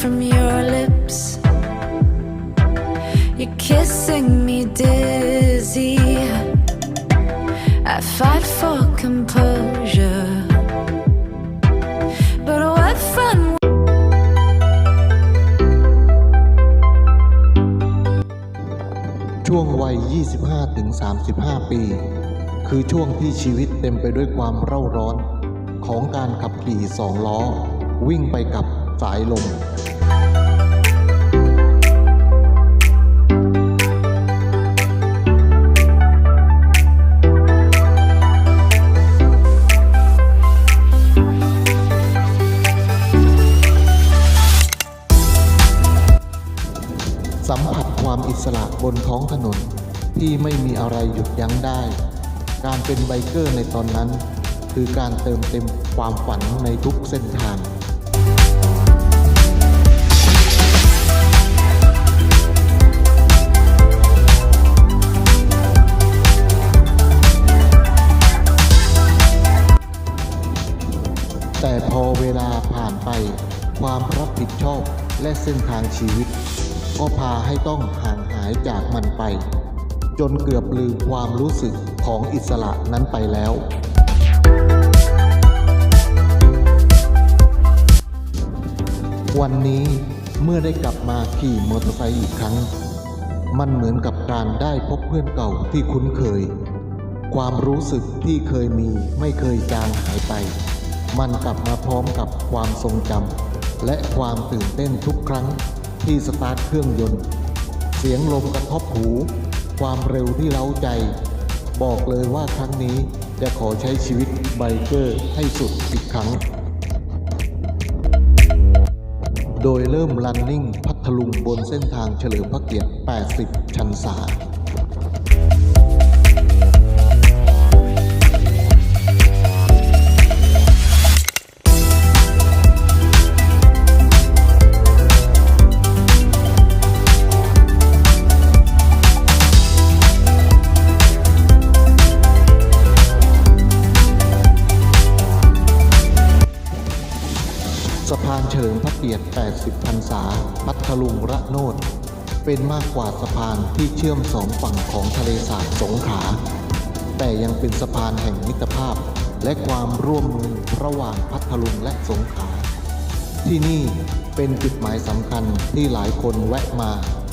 from your lips. You're kissing me dizzy. I fight for composure. But what fun ช่วงวัย 25-35 ปี คือช่วงที่ชีวิตเต็มไปด้วยความเร่าร้อน ของการขับขี่สองล้อ วิ่งไปกับสายลม บนท้องถนนที่ไม่มีอะไรหยุดยั้งได้ การเป็นไบเกอร์ในตอนนั้น คือการเติมเต็มความฝันในทุกเส้นทางแต่พอเวลาผ่านไป ความรับผิดชอบและเส้นทางชีวิต ก็พาให้ต้องห่างหายจากมันไป จนเกือบลืมความรู้สึกของอิสระนั้นไปแล้ว วันนี้เมื่อได้กลับมาขี่มอเตอร์ไซค์อีกครั้ง มันเหมือนกับการได้พบเพื่อนเก่าที่คุ้นเคย ความรู้สึกที่เคยมีไม่เคยจางหายไป มันกลับมาพร้อมกับความทรงจำและความตื่นเต้นทุกครั้ง ที่สตาร์ทเครื่องยนต์ เสียงลมกระทบหู ความเร็วที่เล้าใจ บอกเลยว่าครั้งนี้จะขอใช้ชีวิตไบเกอร์ให้สุดอีกครั้ง โดยเริ่มลันนิ่งพัทลุงบนเส้นทางเฉลิมพระเกียรติ 80 ชันษา สะพานเฉลิมพระเกียรติ 80 พรรษา พัทลุงระโนด เป็นมากกว่าสะพานที่เชื่อมสองฝั่งของทะเลสาบสงขลา แต่ยังเป็นสะพานแห่งมิตรภาพ และความร่วมมือระหว่างพัทลุงและสงขลา ที่นี่เป็นจุดหมายสำคัญที่หลายคนแวะมา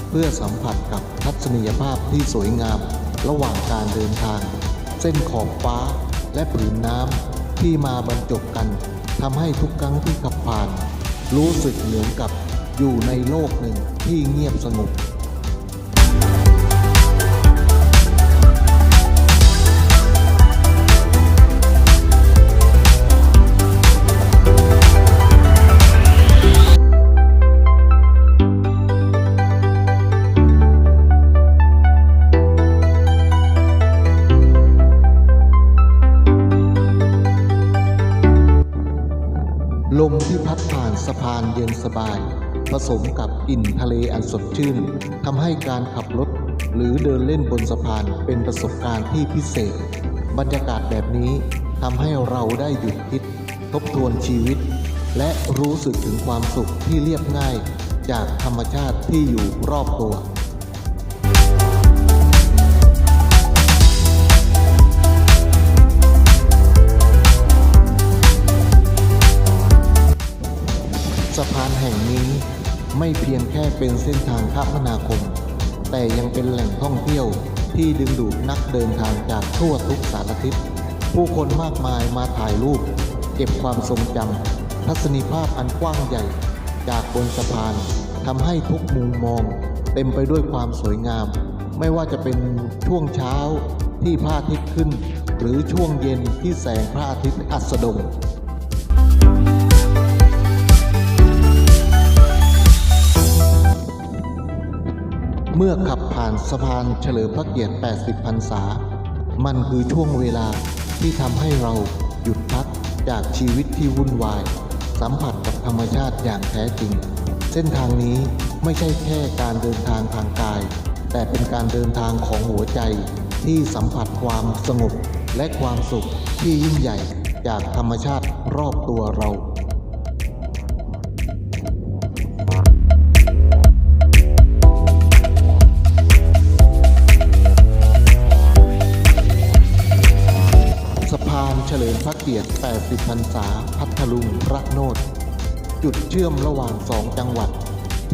เพื่อสัมผัสกับทัศนียภาพที่สวยงาม ระหว่างการเดินทาง เส้นขอบฟ้าและผืนน้ำที่มาบรรจบกัน ทำให้ทุกครั้งที่ขับผ่าน รู้สึกเหมือนกับอยู่ในโลกหนึ่งที่เงียบสงบ พานเย็นสบาย ผสมกับกลิ่นทะเลอันสดชื่นทำให้การขับรถ หรือเดินเล่นบนสะพานเป็นประสบการณ์ที่พิเศษ บรรยากาศแบบนี้ทำให้เราได้หยุดคิด ทบทวนชีวิต และรู้สึกถึงความสุขที่เรียบง่าย จากธรรมชาติที่อยู่รอบตัว ไม่เพียงแค่เป็นเส้นทางคมนาคม แต่ยังเป็นแหล่งท่องเที่ยวที่ดึงดูดนักเดินทางจากทั่วทุกสารทิศ ผู้คนมากมายมาถ่ายรูป เก็บความทรงจำทัศนีภาพอันกว้างใหญ่ จากบนสะพานทำให้ทุกมุมมอง เต็มไปด้วยความสวยงาม ไม่ว่าจะเป็นช่วงเช้าที่พระอาทิตย์ขึ้น หรือช่วงเย็นที่แสงพระอาทิตย์อัสดง เมื่อขับผ่านสะพานเฉลิมพระเกียรติ 80 พรรษา มันคือช่วงเวลาที่ทำให้เราหยุดพักจากชีวิตที่วุ่นวาย สัมผัสกับธรรมชาติอย่างแท้จริง เส้นทางนี้ไม่ใช่แค่การเดินทางทางกาย แต่เป็นการเดินทางของหัวใจที่สัมผัสความสงบและความสุขที่ยิ่งใหญ่จากธรรมชาติรอบตัวเรา เกียรติ 80 พรรษา พัทลุงระโนด จุดเชื่อมระหว่างสองจังหวัด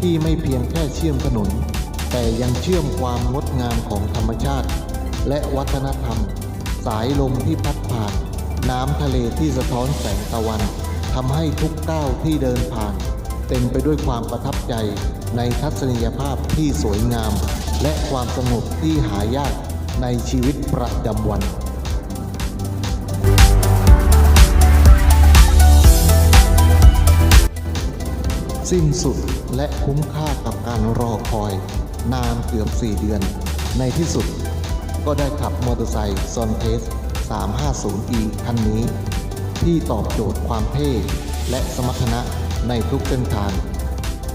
ที่ไม่เพียงแค่เชื่อมถนน แต่ยังเชื่อมความงดงามของธรรมชาติ และวัฒนธรรม สายลมที่พัดผ่าน น้ำทะเลที่สะท้อนแสงตะวันทำให้ทุกก้าวที่เดินผ่าน เต็มไปด้วยความประทับใจในทัศนียภาพที่สวยงาม และความสงบที่หายากในชีวิตประจำวัน สิ้นสุดและคุ้มค่ากับการรอคอย นานเกือบ 4 เดือน ในที่สุด ก็ได้ขับมอเตอร์ไซค์ซอนเทส 350e คันนี้ ที่ตอบโจทย์ความเท่และสมรรถนะในทุกเส้นทาง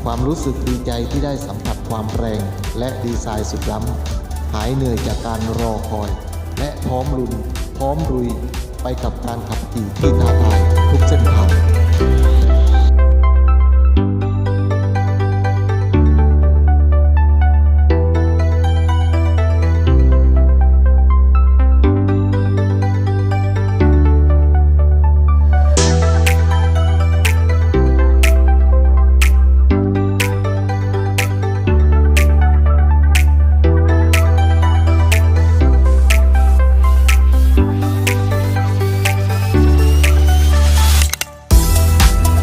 ความรู้สึกดีใจที่ได้สัมผัสความแรงและดีไซน์สุดล้ำ หายเหนื่อยจากการรอคอย และพร้อมลุนพร้อมรุยไปกับการขับขี่ที่ท้าทายทุกเส้นทาง